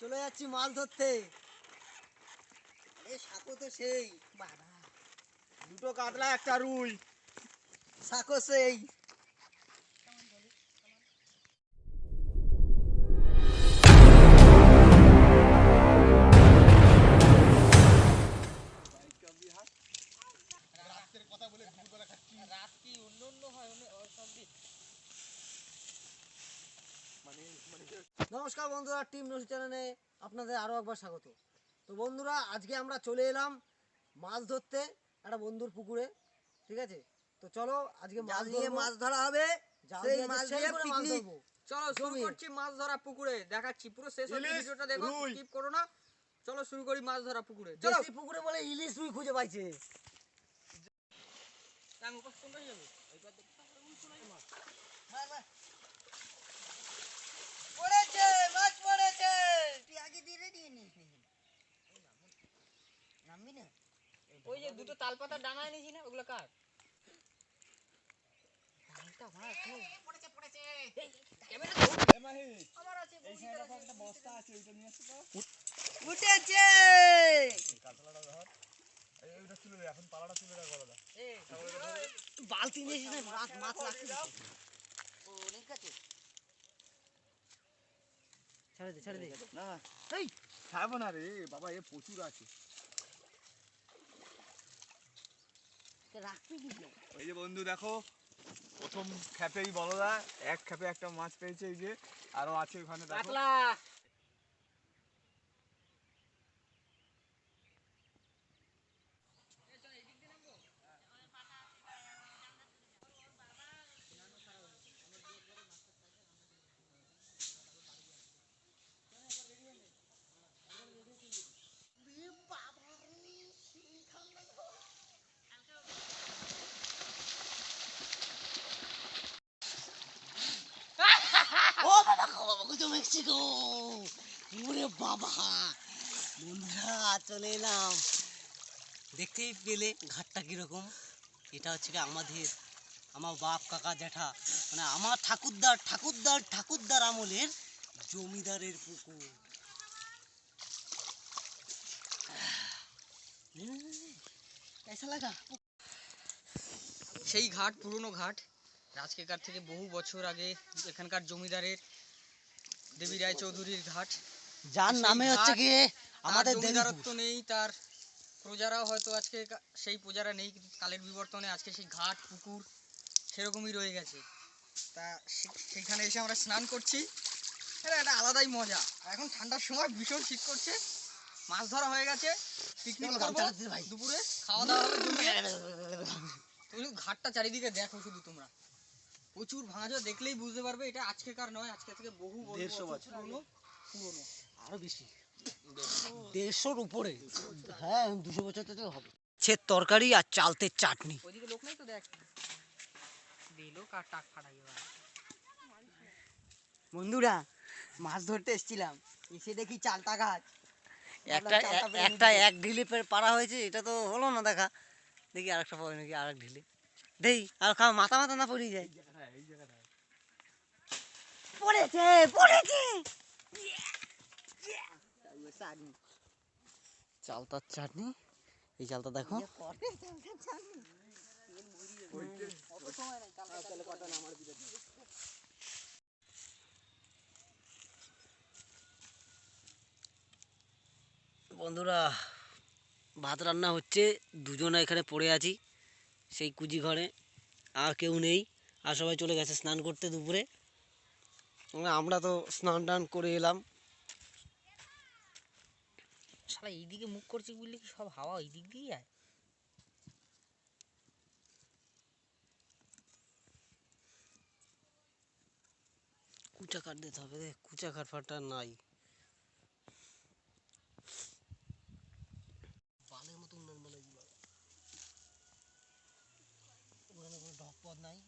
চলে যাচ্ছি মাছ ধরতে। এ সাঁকো তো সেই। বাবা। দুটো কাতলা একটা রুই। সাকো সেই। নমস্কার বন্ধুরা টিম নসি চ্যানেলে আপনাদের আরও একবার স্বাগত। তো বন্ধুরা আজকে আমরা চলে এলাম মাছ ধরতে একটা বন্ধুর পুকুরে ঠিক আছে? তো চলো আজকে মাছ দিয়ে মাছ ধরা হবে সেই মাছ দিয়ে করে। ধরবো। চলো শুরু করছি মাছ ধরা পুকুরে দেখাচ্ছি। পুরো শেষ অবধি ইলিশ, ভিডিওটা দেখো স্কিপ করো না। চলো শুরু করি মাছ ধরা পুকুরে। চলো। পুকুরে বলে ইলিশ রুই খুঁজে পাইছে। আমি ওপাশ কোনটা যাব? পড়েছে মাছ পড়েছে তুই আগে দিয়ে রেডি নিস নামবি না ওই যে দুটো তালপাতা ডানা এনেছি না ওগুলো কার। উঠেছে! বালতি মাছ মাছ ছেড়ে দে ছেড়ে দে। না এই খাব না রে বাবা এ প্রচুর আছে। এই যে বন্ধু দেখো প্রথম খ্যাপেই বলদা এক খ্যাপে একটা মাছ পেয়েছে এই যে আরও আছে ওখানে দেখো কাতলা ও বাবা তো মেক্সিকো ওরে বাবা। বন্ধুরা, চলে এলাম। দেখতেই পেলে ঘাটটা কীরকম? এটা হচ্ছে আমাদের, আমার বাপ, কাকা, জ্যাঠা মানে আমার ঠাকুরদার ঠাকুরদার ঠাকুরদার আমলের জমিদারের পুকুর। সেই ঘাট, পুরনো ঘাট রাজকেকার থেকে বহু বছর আগে এখানকার জমিদারের দেবী রায় চৌধুরীর ঘাট। যার নামে হচ্ছে কি আমাদের তার জমিদারত্ব নেই তার প্রজারাও হয়তো আজকে সেই প্রজারা নেই কালের বিবর্তনে আজকে সেই ঘাট পুকুর সেরকমই রয়ে গেছে। তা সেখানে এসে আমরা স্নান করছি। এটা একটা আলাদাই মজা। এখন ঠান্ডার সময় ভীষণ শীত করছে। মাছ ধরা হয়ে গেছে। পিকনিক করব। দুপুরে। খাওয়া দাওয়া হবে তুমি ঘাটটা চারিদিকে দেখো শুধু তোমরা। প্রচুর ভাঙাচোরা দেখলেই বুঝতে পারবে এটা আজকে আজকেকার নয় আজকে থেকে বহু বহু দেড়শো বছর পুরনো পুরনো। আরও বেশি। দেড়শোর উপরে। হ্যাঁ দুশো বছর তো হবে। ছের তরকারি আর চালতের চাটনি। ওইদিকে লোক নাই তো দেখ। দিলো কার টাক ফাটাই বন্ধুরা মাছ ধরতে এসেছিলাম। এসে দেখি চালটা গাছ। একটা একটা এক ঢিলে পেরে পারা হয়েছে এটা তো হলো না দেখা। দেখি আরেকটা পাবে নাকি আরেক ঢিলে। দেই আর খাও মাথা মাথা না পড়ে যায়। পড়েছে পড়েছে! চালতার চাটনি। এই চালটা দেখো। বন্ধুরা ভাত রান্না হচ্ছে। দুজনে এখানে পড়ে আছি সেই কুজি ঘরে। আর কেউ নেই। আর সবাই চলে গেছে স্নান করতে দুপুরে। আমরা তো স্নান টান করে এলাম। শালা, এইদিকে মুখ করছি বুঝলি কি সব হাওয়া ওই দিক দিয়ে যায় কুচা কাঠ দিতে হবে রে কুচা কাঠ ফাটা নাই বালের মতো উন্নয়ন বলে এগুলো ওখানে কোনো ঢপ পথ নাই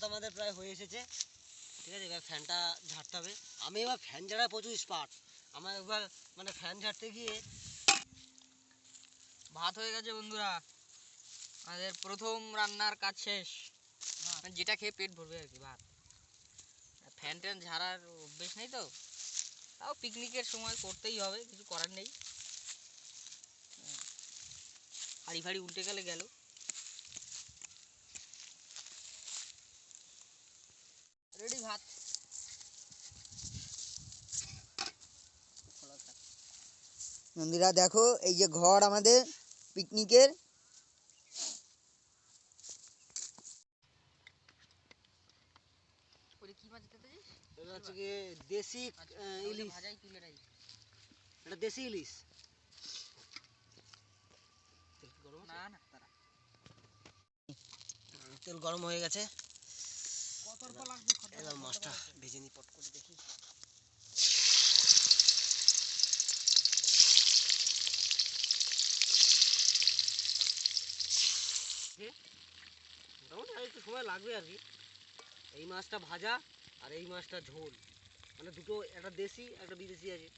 ভাত আমাদের প্রায় হয়ে এসেছে। ঠিক আছে এবার ফ্যানটা ঝাড়তে হবে। আমি এবার ফ্যান ঝাড়া প্রচুর স্পার্ট আমার এবার মানে ফ্যান ঝাড়তে গিয়ে ভাত হয়ে গেছে বন্ধুরা। আমাদের প্রথম রান্নার কাজ শেষ। মানে যেটা খেয়ে পেট ভরবে আর কি ভাত। ফ্যান ট্যান ঝাড়ার অভ্যেস নেই তো? তাও পিকনিকের সময় করতেই হবে কিছু করার নেই। হাড়ি ফাড়ি উল্টে গেলে গেল। রেডি ভাত। বন্ধুরা দেখো এই যে ঘর আমাদের পিকনিকের। ওই কি মাছ দিতে দিস এটা হচ্ছে গিয়ে দেশি ইলিশ। ভাজাই তুলে রাখ এটা দেশি ইলিশ। তেল কি গরম আছে? না না তারা হুম, তেল গরম হয়ে গেছে। এবার মাছটা ভেজে নিই পট করে দেখি। মোটামুটি আর একটু সময় লাগবে আর কি এই মাছটা ভাজা আর এই মাছটা ঝোল। মানে দুটো একটা দেশি একটা বিদেশি আছে।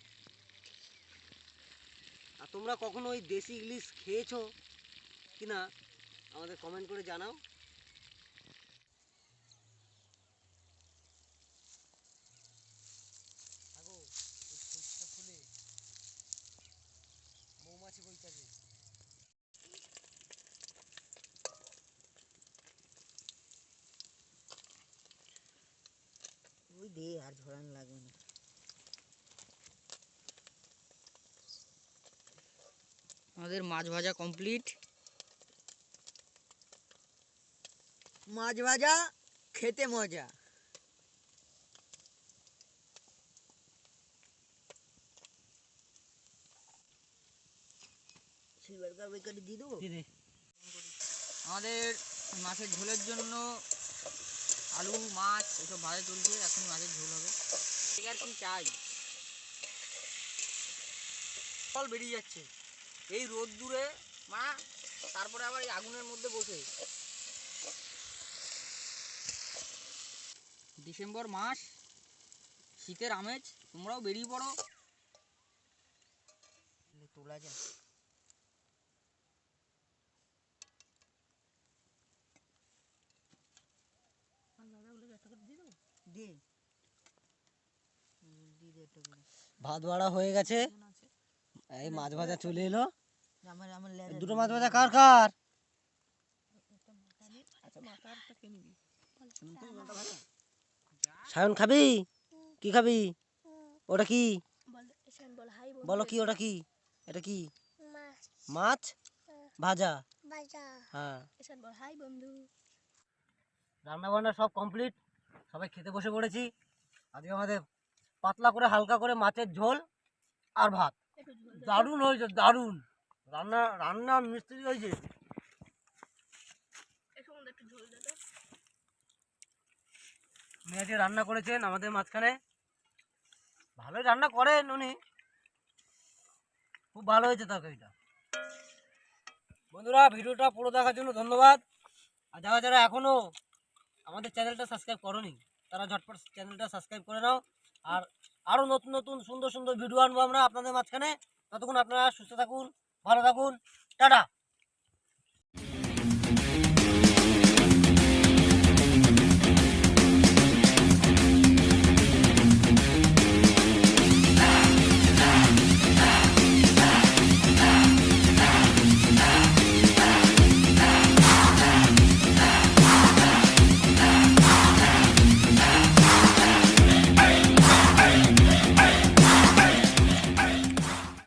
আর তোমরা কখনো ওই দেশি ইলিশ খেয়েছো কি না আমাদের কমেন্ট করে জানাও আগো ওই সুইচটা খুলে মৌমাছি বইটাকে ওই দে আর ঝরান লাগবে না। আমাদের মাছ ভাজা কমপ্লিট মাছ ভাজা খেতে মজা। সিলভার কাপ দিয়ে দেবো? আমাদের মাছের ঝোলের জন্য আলু, মাছ, এসব ভাজা চলছে এখন মাছের ঝোল হবে। ঠিক আর কি চাই? ফল বেরিয়ে যাচ্ছে। এই রোদ দূরে মা, তারপরে আবার এই আগুনের মধ্যে বসে। ডিসেম্বর মাস, শীতের আমেজ, তোমরাও বেরিয়ে পড়ো। তোলা যায় দে দিয়ে দে একটা করে ভাত বাড়া হয়ে গেছে। এই মাছ ভাজা চলে এলো। দুটো মাছ ভাজা কার কার? সায়ন খাবি? কি খাবি? ওটা কি? বলো কি ওটা কি? এটা কি? মাছ ভাজা। হ্যাঁ। রান্না বান্না সব কমপ্লিট? সবাই খেতে বসে পড়েছি। আজকে আমাদের পাতলা করে হালকা করে মাছের ঝোল আর ভাত। দারুণ হয়েছে দারুণ। রান্না রান্না মিস্ত্রি হয়েছে। আজকে রান্না করেছেন আমাদের মাঝখানে। ভালোই রান্না করেন উনি। খুব ভালো হয়েছে তরকারিটা। বন্ধুরা ভিডিওটা পুরো দেখার জন্য ধন্যবাদ। আর যারা যারা এখনও আমাদের চ্যানেলটা সাবস্ক্রাইব করনি, তারা ঝটপট চ্যানেলটা সাবস্ক্রাইব করে নাও। আর আরও নতুন নতুন সুন্দর সুন্দর ভিডিও আনব আমরা আপনাদের মাঝখানে। ততক্ষণ আপনারা সুস্থ থাকুন, ভালো থাকুন, টাটা।